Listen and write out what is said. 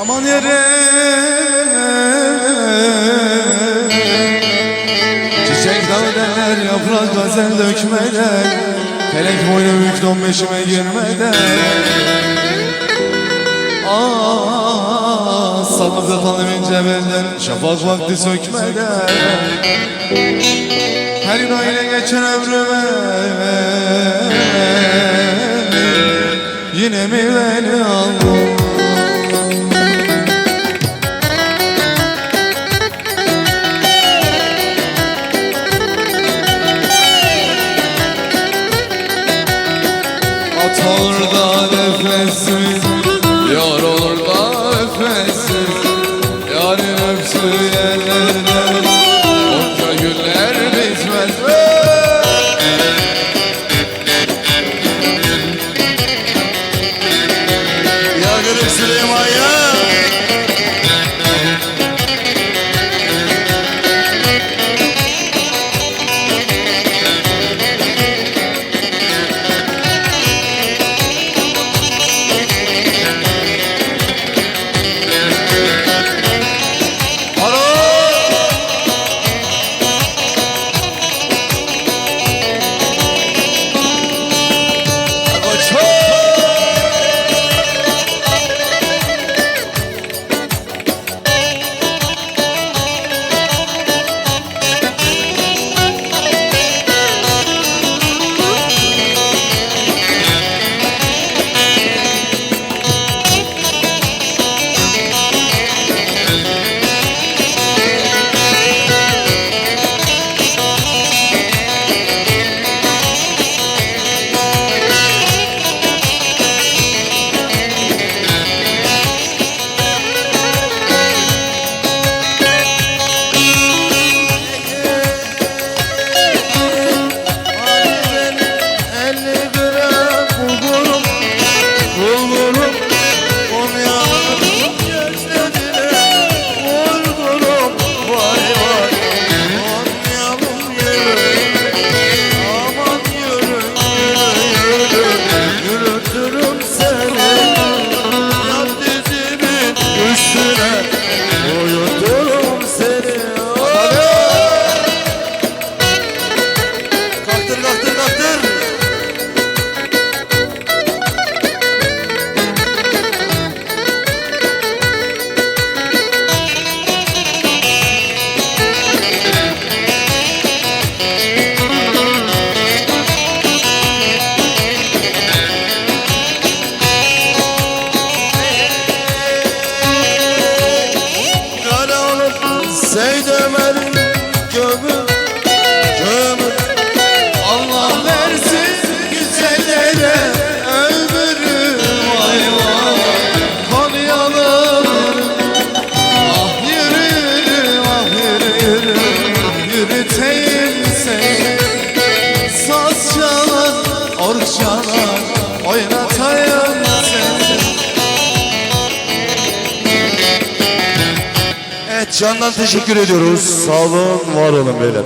Aman yere. Çiçek dağlar yaprak gazel dökmeden Felek boynu büyük don beşime girmeden. Aa, Sabah kalım ince Şafak vakti sökmeden. Her gün öyle geçen ömrüme. Yine mi beni aldın At orada candan teşekkür ediyoruz. Sağ olun, var olun beyler.